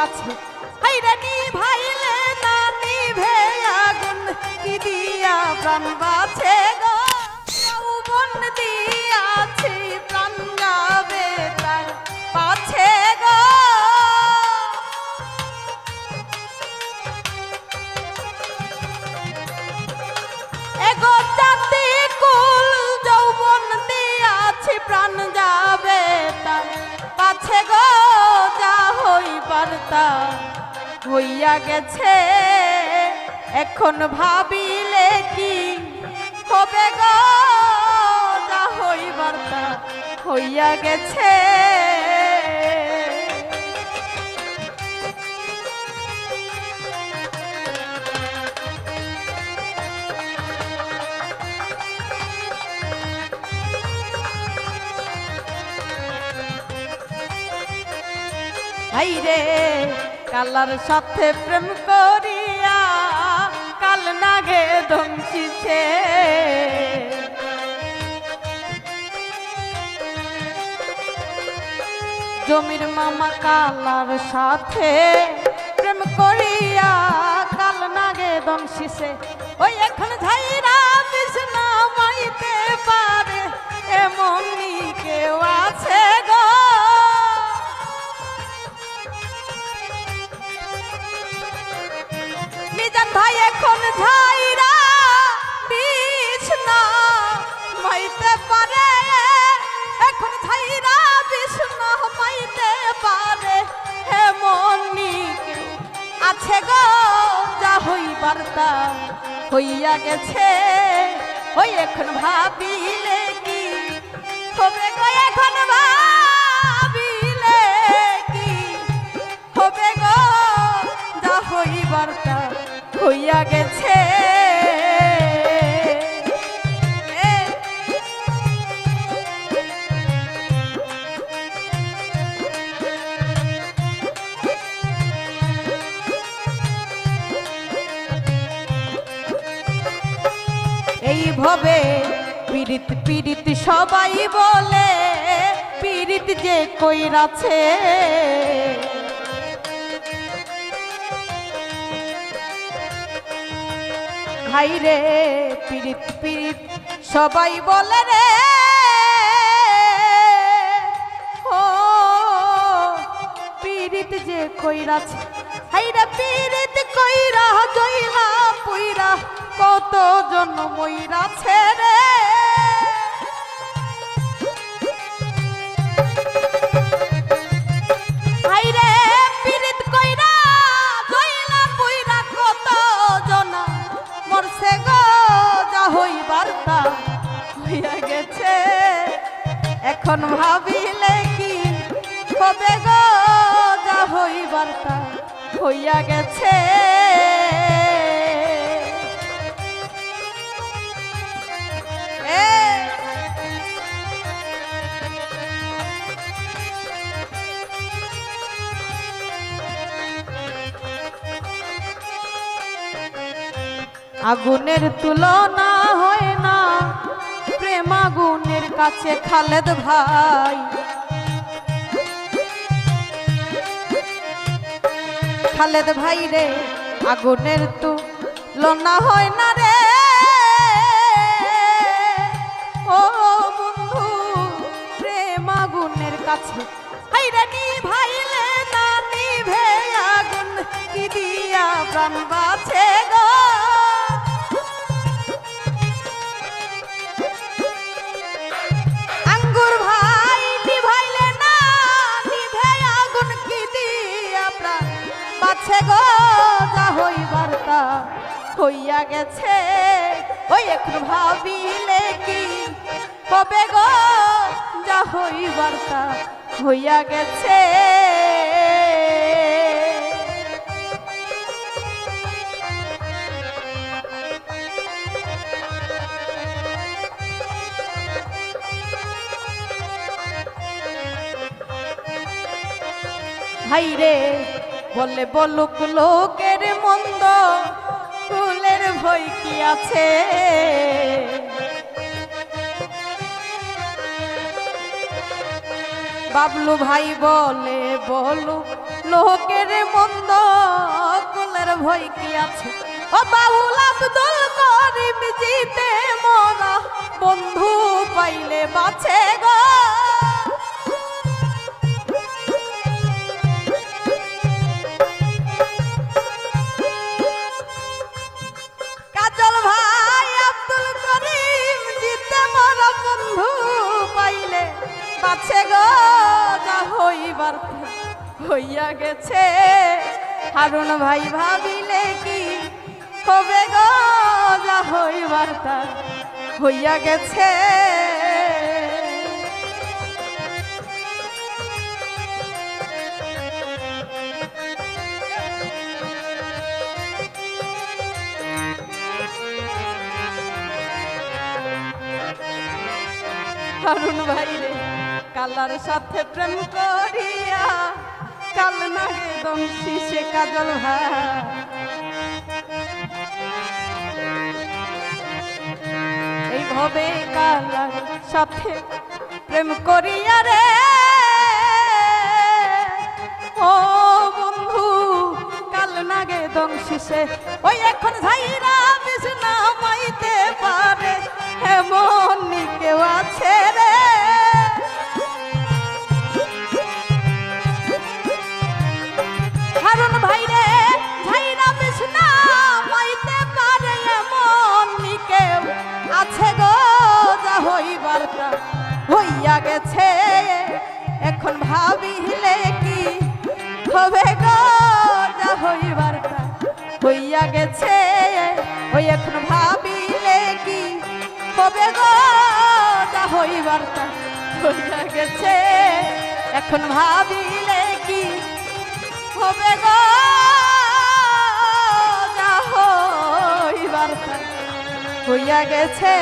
কাছে। হাইরে নি ভাইলে না নিভে আগুন কি দিয়া প্রাণ বাছে তা হইয়া গেছে। এখন ভাবিলে কি হবে গো? যা হইবার হইয়া গেছে। হাইরে কালার সাথে প্রেম করিয়া কাল নাগে দমছিছে জমির মামা কালার সাথে প্রেম করিয়া কাল নাগে দমছিছে ওই এখন ঝাইরা এখন ঝাইরা বিছনা, মাইতে পারে, এখন ঝাইরা বিছনা মাইতে পারে। এমনই কেউ আছে গো, যা হইবার তা হইয়া গেছে, ওই এখন ভাবিলে কি? হবে গো এখন ভাবিলে কি? হবে গো, যা হইবার তা হইয়া গেছে। এইভাবে পীড়িত পীড়িত সবাই বলে পীড়িত যে কইরাছে। ভাই রে পীড়িত পিড়িত সবাই বলে রে। ও পিড়িত যে কইরাছে হাই রে পীড়িত কইরা জইলা পুইরা কত জন মইরাছে রে। গেছে। এখন ভাবিলে কি গো? যা হইবার তা হইয়া গেছে। আগুনের তুলনা হয় না প্রেম কাছে খালেদ ভাই। খালেদ ভাই রে, আগুনের তুলনা হয় না রে। ও বন্ধু প্রেম আগুনের কাছে ভাইলে না নিভে আগুন, কি দিয়া প্রাণ বাছে গো, যা হইবার তা হইয়া গেছে, ওই একটু ভাবিলে কি? হবে গো, যা হইবার তা হইয়া গেছে। হাইরে বলে বলুক লোকের মন্দ ফুলের ভয় কি আছে? বাবলু ভাই বলে বলু লোকের মন্দ কুলের ভয় কি আছে? ও বাউল আব্দুল করিম জিতে মোরা, বন্ধু পাইলে বাঁচে গো বাঁচে গো, যা হইবার হইয়া গেছে। হারুন ভাই ভাবিলে কি হবে গো, যা হইবার হইয়া গেছে। হারুন ভাই রে কালার সাথে প্রেম করিয়া, কাল নাগে দমশি সে কাজল ভাই এইভাবে কালার সাথে প্রেম করিয়া রে। ও বন্ধু, কাল নাগে দংশিসে ওই এখন ঝাইরা বিছনা মাইতে হইয়া গেছে। এখন ভাবিলে কি হবে গো? হইবার হইয়া গেছে। ওই এখন ভাবিলে কি হবে গো? হইবার হইয়া গেছে। এখন ভাবিলে কি হবে গো? যা হইবার হইয়া গেছে।